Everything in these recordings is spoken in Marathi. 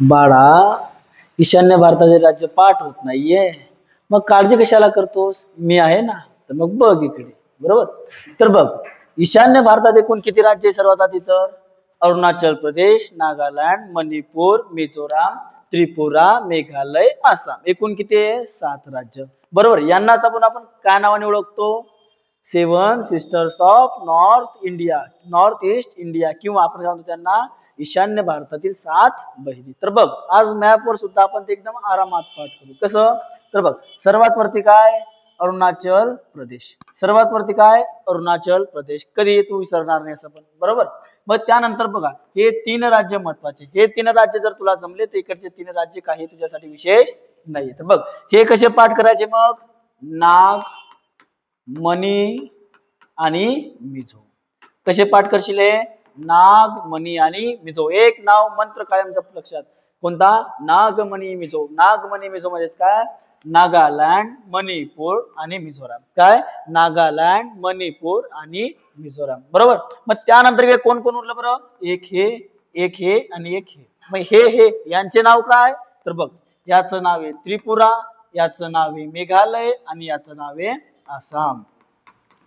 बाळा ईशान्य भारताचे राज्य पाठ होत नाहीये. मग काळजी कशाला करतोस? मी आहे ना. तर मग बघ इकडे. बरोबर? तर बघ ईशान्य भारतात एकूण किती राज्य आहे सर्वात आधी तर? अरुणाचल प्रदेश नागालँड मणिपूर मिझोराम त्रिपुरा मेघालय आसाम. एकूण किती आहे? सात राज्य. बरोबर? यांनाच आपण आपण काय नावाने ओळखतो? Seven sisters of north India north east India. किंवा आपण काय म्हणतो त्यांना? ईशान्य भारतातील सात बहिणी. तर बघ आज मॅपवर सुद्धा आपण ते एकदम आरामात पाठ करू. कसं? तर बघ सर्वात वरती काय? अरुणाचल प्रदेश. सर्वात वरती काय? अरुणाचल प्रदेश. कधी तू विसरणार नाही असं पण. बरोबर? मग त्यानंतर बघा हे तीन राज्य महत्त्वाचे. हे तीन राज्य जर तुला जमले तर इकडचे तीन राज्य काही तुझ्यासाठी विशेष नाही तर बघ हे कसे पाठ करायचे मग? नाग मणी आणि मिझो. कसे पाठ करशील हे? नाग मणी आणि मिझो. एक नाव मंत्र कायम जप लक्षात. कोणता? नागमणी मिझो. नागमणी मिझो म्हणजेच काय? नागालँड मणिपूर आणि मिझोराम. काय? नागालँड मणिपूर आणि मिझोराम. बरोबर? मग त्यानंतर कोण कोण उरलं बरं? एक हे एक हे आणि एक हे. मग हे हे यांचे नाव काय? तर बघ याचं नाव आहे त्रिपुरा याचं नाव आहे मेघालय आणि याचं नाव आहे आसाम.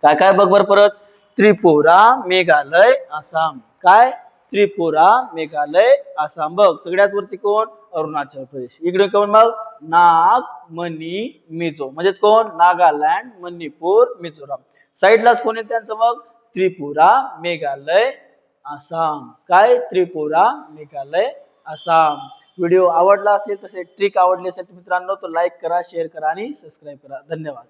काय काय बघ बर परत. त्रिपुरा मेघालय आसाम. काय? त्रिपुरा मेघालय आसाम. बघ सगळ्यात वरती कोण? अरुणाचल प्रदेश. इकडे कोण मग नाग मणी मिझो. म्हणजेच कोण? नागालँड मणिपूर मिझोराम. साईडलाच कोण येईल त्यांचं मग? त्रिपुरा मेघालय आसाम. काय? त्रिपुरा मेघालय आसाम. व्हिडिओ आवडला असेल तसे ट्रिक आवडली असेल तर मित्रांनो तो लाईक करा शेअर करा आणि सबस्क्राईब करा. धन्यवाद.